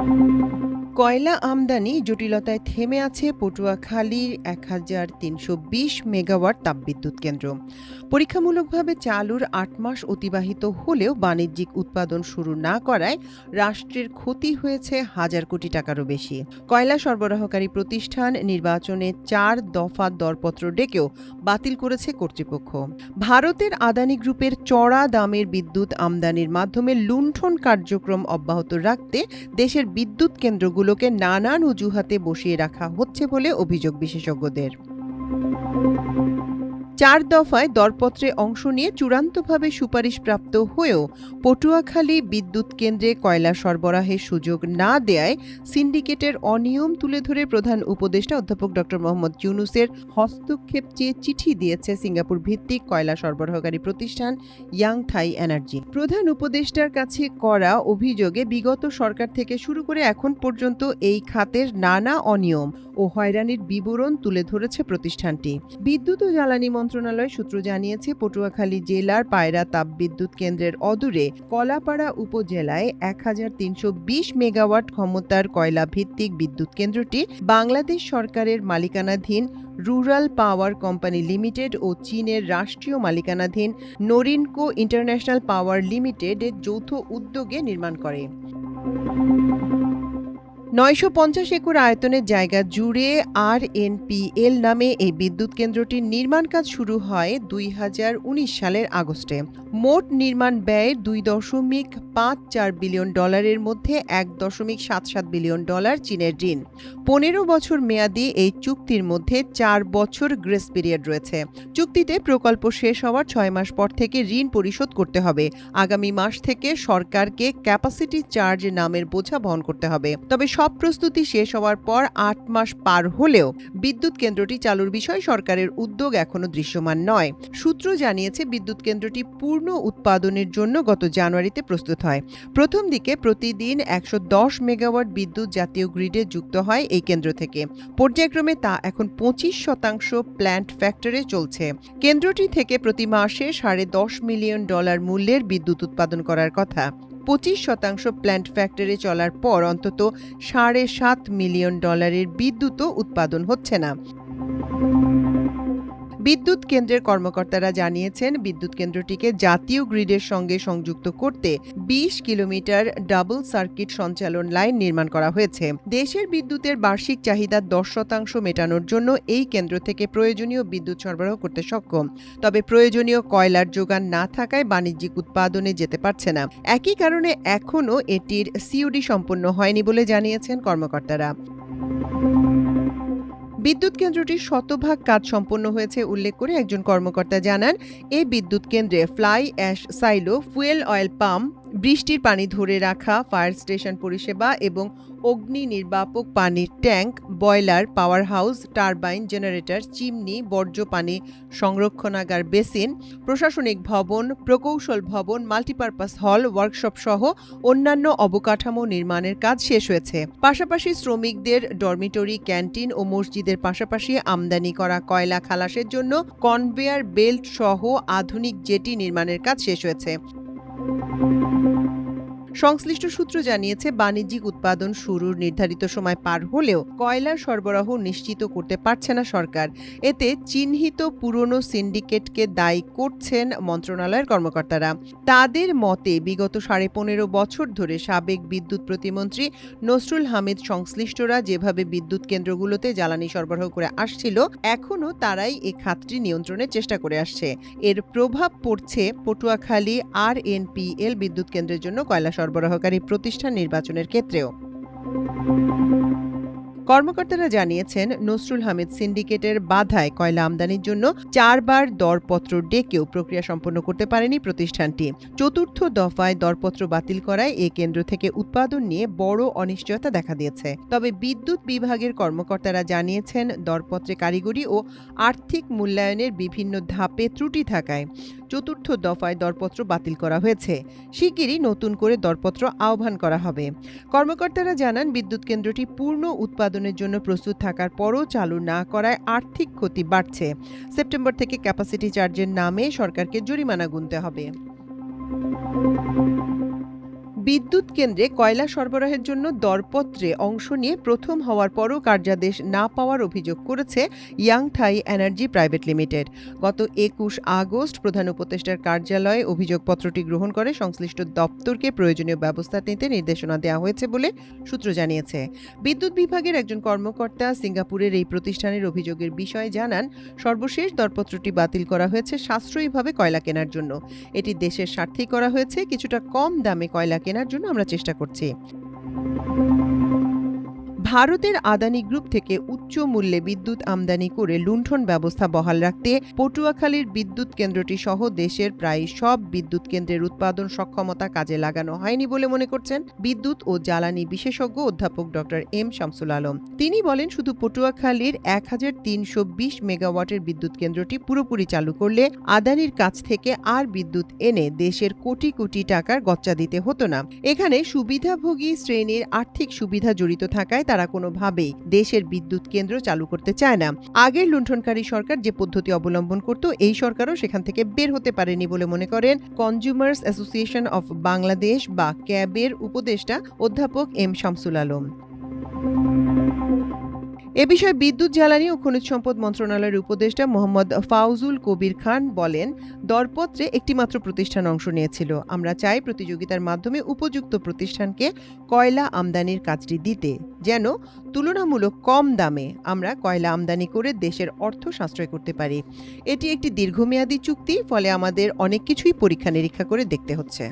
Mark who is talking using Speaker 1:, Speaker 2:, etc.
Speaker 1: thank you কয়লা আমদানি জটিলতায় থেমে আছে পটুয়াখালীর এক হাজার তিনশো বিশ মেগাওয়াট তাপবিদ্যুৎ কেন্দ্র। পরীক্ষামূলকভাবে চালুর আট মাস অতিবাহিত হলেও বাণিজ্যিক উৎপাদন শুরু না করায় রাষ্ট্রের ক্ষতি হয়েছে হাজার কোটি টাকারও বেশি। কয়লা সরবরাহকারী প্রতিষ্ঠান নির্বাচনে চার দফা দরপত্র ডেকেও বাতিল করেছে কর্তৃপক্ষ। ভারতের আদানি গ্রুপের চড়া দামের বিদ্যুৎ আমদানির মাধ্যমে লুণ্ঠন কার্যক্রম অব্যাহত রাখতে দেশের বিদ্যুৎ কেন্দ্রগুলোকে নানান অজুহাতে বসিয়ে রাখা হচ্ছে বলে অভিযোগ বিশেষজ্ঞদের। চার দফায় দরপত্রে অংশ নিয়ে চূড়ান্তভাবে সুপারিশপ্রাপ্ত হয়েও পটুয়াখালী বিদ্যুৎ কেন্দ্রে কয়লা সরবরাহের সুযোগ না দেয়ায় সিন্ডিকেটের অনিয়ম তুলে ধরে প্রধান উপদেষ্টা অধ্যাপক ড মোহাম্মদ ইউনুসের হস্তক্ষেপ চেয়ে চিঠি দিয়েছে সিঙ্গাপুর ভিত্তিক কয়লা সরবরাহকারী প্রতিষ্ঠান ইয়াং থাই এনার্জি। প্রধান উপদেষ্টার কাছে করা অভিযোগে বিগত সরকার থেকে শুরু করে এখন পর্যন্ত এই খাতের নানা অনিয়ম ও হয়রানির বিবরণ তুলে ধরেছে প্রতিষ্ঠানটি। বিদ্যুৎ ও জ্বালানি মন্ত্রণালয় সূত্র জানিয়েছে, পটুয়াখালী জেলার পায়রা তাপবিদ্যুৎ কেন্দ্রের অদূরে কলাপাড়া উপজেলায় এক হাজার তিনশো বিশ মেগাওয়াট ক্ষমতার কয়লা ভিত্তিক বিদ্যুৎ কেন্দ্রটি বাংলাদেশ সরকারের মালিকানাধীন রুরাল পাওয়ার কোম্পানি লিমিটেড ও চীনের রাষ্ট্রীয় মালিকানাধীন নরিনকো ইন্টারন্যাশনাল পাওয়ার লিমিটেডের যৌথ উদ্যোগে নির্মাণ করে। নয়শো পঞ্চাশ একর আয়তনের জায়গা জুড়ে আর এনপিএল নামে এই বিদ্যুৎ কেন্দ্রটির নির্মাণ কাজ শুরু হয় দুই হাজার উনিশ সালের আগস্টে। মোট নির্মাণ ব্যয় দুই দশমিক পাঁচ চার বিলিয়ন ডলারের মধ্যে এক দশমিক সাত সাত বিলিয়ন ডলার চীনের ঋণ। পনেরো বছর মেয়াদি এই চুক্তির মধ্যে চার বছর গ্রেস পিরিয়ড রয়েছে। চুক্তিতে প্রকল্প শেষ হওয়ার ছয় মাস পর থেকে ঋণ পরিশোধ করতে হবে। আগামী মাস থেকে সরকারকে ক্যাপাসিটি চার্জ নামের বোঝা বহন করতে হবে। তবে সব প্রস্তুতি শেষ হওয়ার পর আট মাস পার হলেও বিদ্যুৎ কেন্দ্রটি চালুর বিষয়ে সরকারের উদ্যোগ এখনও দৃশ্যমান নয়। সূত্র জানিয়েছে, বিদ্যুৎ কেন্দ্রটি পূর্ণ উৎপাদনের জন্য গত জানুয়ারিতে প্রস্তুত হয়। প্রথম দিকে প্রতিদিন একশো দশ মেগাওয়াট বিদ্যুৎ জাতীয় গ্রিডে যুক্ত হয় এই কেন্দ্র থেকে। পর্যায়ক্রমে তা এখন পঁচিশ শতাংশ প্ল্যান্ট ফ্যাক্টরে চলছে। কেন্দ্রটি থেকে প্রতি মাসে সাড়ে দশ মিলিয়ন ডলার মূল্যের বিদ্যুৎ উৎপাদন করার কথা। পঁচিশ শতাংশ প্ল্যান্ট ফ্যাক্টরি চলার পর অন্তত সাড়ে সাত মিলিয়ন ডলারের বিদ্যুৎও উৎপাদন হচ্ছে না। বিদ্যুৎ কেন্দ্রের কর্মকর্তারা জানিয়েছেন, বিদ্যুৎ কেন্দ্রটিকে জাতীয় গ্রিডের সঙ্গে সংযুক্ত করতে ২০ কিলোমিটার ডাবল সার্কিট সঞ্চালন লাইন নির্মাণ করা হয়েছে। দেশের বিদ্যুতের বার্ষিক চাহিদা দশ শতাংশ মেটানোর জন্য এই কেন্দ্র থেকে প্রয়োজনীয় বিদ্যুৎ সরবরাহ করতে সক্ষম। তবে প্রয়োজনীয় কয়লার যোগান না থাকায় বাণিজ্যিক উৎপাদনে যেতে পারছে না। একই কারণে এখনও এটির সিওডি সম্পন্ন হয়নি বলে জানিয়েছেন কর্মকর্তারা। বিদ্যুৎ কেন্দ্রটি শতভাগ কাজ সম্পন্ন হয়েছে উল্লেখ করে একজন কর্মকর্তা জানান এই বিদ্যুৎ কেন্দ্রে fly, ash, silo, fuel oil pump বৃষ্টির পানি ধরে রাখা, ফায়ার স্টেশন পরিষেবা এবং অগ্নি নির্বাপক পানির tank boiler power house, turbine, generator, chimney, বর্জ্য পানি সংরক্ষণাগার, বেসিন, প্রশাসনিক ভবন, প্রকৌশল ভবন, মাল্টিপারপাস হল, ওয়ার্কশপ সহ অন্যান্য অবকাঠামো নির্মাণের কাজ শেষ হয়েছে। পাশাপাশি শ্রমিকদের ডরমিটরি, ক্যান্টিন ও মসজিদের পাশাপাশি আমদানি করা কয়লা খালাসের জন্য কনভেয়ার বেল্ট সহ আধুনিক জেটি নির্মাণের কাজ শেষ হয়েছে। Música সংশ্লিষ্ট সূত্র জানিয়েছে, বাণিজ্যিক উৎপাদন শুরুর নির্ধারিত সময় পার হলেও কয়লার সরবরাহ নিশ্চিত করতে পারছে না সরকার। এতে চিহ্নিত পুরনো সিন্ডিকেটকে দায়ী করছেন মন্ত্রণালয়ের কর্মকর্তারা। তাদের মতে, বিগত সাড়ে পনেরো বছর ধরে সাবেক বিদ্যুৎ প্রতিমন্ত্রী নসরুল হামিদ সংশ্লিষ্টরা যেভাবে বিদ্যুৎ কেন্দ্রগুলোতে জ্বালানি সরবরাহ করে আসছিল, এখনও তারাই এ খাতটি নিয়ন্ত্রণের চেষ্টা করে আসছে। এর প্রভাব পড়ছে পটুয়াখালী আর এনপিএল বিদ্যুৎ কেন্দ্রের জন্য কয়লা সরবরাহকারী প্রতিষ্ঠান নির্বাচনের ক্ষেত্রেও। কর্মকর্তারা জানিয়েছেন, নসরুল হামিদ সিন্ডিকেটের বাধায় কয়লা আমদানির জন্য চারবার দরপত্র ডেকেও প্রক্রিয়া সম্পন্ন করতে পারেনি প্রতিষ্ঠানটি। চতুর্থ দফায় দরপত্র বাতিল করায় এ কেন্দ্র থেকে উৎপাদন নিয়ে বড় অনিশ্চয়তা দেখা দিয়েছে। তবে বিদ্যুৎ বিভাগের কর্মকর্তারা জানিয়েছেন, দরপত্রে কারিগরি ও আর্থিক মূল্যায়নের বিভিন্ন ধাপে ত্রুটি থাকায় চতুর্থ দফায় দরপত্র বাতিল করা হয়েছে। শিগগিরই নতুন করে দরপত্র আহ্বান করা হবে। কর্মকর্তারা জানান, বিদ্যুৎ কেন্দ্রটি পূর্ণ উৎপাদনের জন্য প্রস্তুত থাকার পরও চালু না করায় আর্থিক ক্ষতি বাড়ছে। সেপ্টেম্বর থেকে ক্যাপাসিটি চার্জের নামে সরকারকে জরিমানা গুনতে হবে। বিদ্যুৎ কেন্দ্রে কয়লা সরবরাহের জন্য দরপত্রে অংশ নিয়ে প্রথম হওয়ার পরও কার্যাদেশ না পাওয়ার অভিযোগ করেছে Yang Thai energy private limited. গত একুশ আগস্ট প্রধান উপদেষ্টার কার্যালয়ে অভিযোগপত্রটি গ্রহণ করে সংশ্লিষ্ট দপ্তরকে প্রয়োজনীয় ব্যবস্থা নিতে নির্দেশনা দেওয়া হয়েছে বলে সূত্র জানিয়েছে। বিদ্যুৎ বিভাগের একজন কর্মকর্তা সিঙ্গাপুরের এই প্রতিষ্ঠানের অভিযোগের বিষয়ে জানান, সর্বশেষ দরপত্রটি বাতিল করা হয়েছে সাশ্রয়ীভাবে কয়লা কেনার জন্য। এটি দেশের স্বার্থেই করা হয়েছে, কিছুটা কম দামে কয়লা কেনার জন্য আমরা চেষ্টা করছি। ভারতের আদানি গ্রুপ থেকে উচ্চ মূল্যে বিদ্যুৎ আমদানি করে লুণ্ঠন ব্যবস্থা বহাল রাখতে পটুয়াখালীর বিদ্যুৎ কেন্দ্রটি সহ দেশের প্রায় সব বিদ্যুৎ কেন্দ্রের উৎপাদন সক্ষমতা কাজে লাগানো হয়নি বলে মনে করছেন বিদ্যুৎ ও জ্বালানি বিশেষজ্ঞ অধ্যাপক ডক্টর এম শামসুল আলম। তিনি বলেন, শুধু পটুয়াখালীর এক হাজার তিনশো বিশ মেগাওয়াটের বিদ্যুৎ কেন্দ্রটি পুরোপুরি চালু করলে আদানির কাছ থেকে আর বিদ্যুৎ এনে দেশের কোটি কোটি টাকার গচ্চা দিতে হতো না। এখানে সুবিধাভোগী শ্রেণির আর্থিক সুবিধা জড়িত থাকায় তারা কোনোভাবেই দেশের বিদ্যুৎ কেন্দ্র চালু করতে চায় না। আগের লুণ্ঠনকারী সরকার যে পদ্ধতি অবলম্বন করত, এই সরকারও সেখান থেকে বের হতে পারেনি বলে মনে করেন কনজিউমার্স অ্যাসোসিয়েশন অফ বাংলাদেশ বা ক্যাবের উপদেষ্টা অধ্যাপক এম শামসুল আলম। এ বিষয়ে বিদ্যুৎ জ্বালানি ও খনিজ সম্পদ মন্ত্রণালয়ের উপদেষ্টা মোহাম্মদ ফাউজুল কবির খান বলেন, দরপত্রে একটিমাত্র প্রতিষ্ঠান অংশ নিয়েছিল। আমরা চাই প্রতিযোগিতার মাধ্যমে উপযুক্ত প্রতিষ্ঠানকে কয়লা আমদানির কাজটি দিতে, যেন তুলনামূলক কম দামে আমরা কয়লা আমদানি করে দেশের অর্থ সাশ্রয় করতে পারি। এটি একটি দীর্ঘমেয়াদী চুক্তি, ফলে আমাদের অনেক কিছুই পরীক্ষা নিরীক্ষা করে দেখতে হচ্ছে।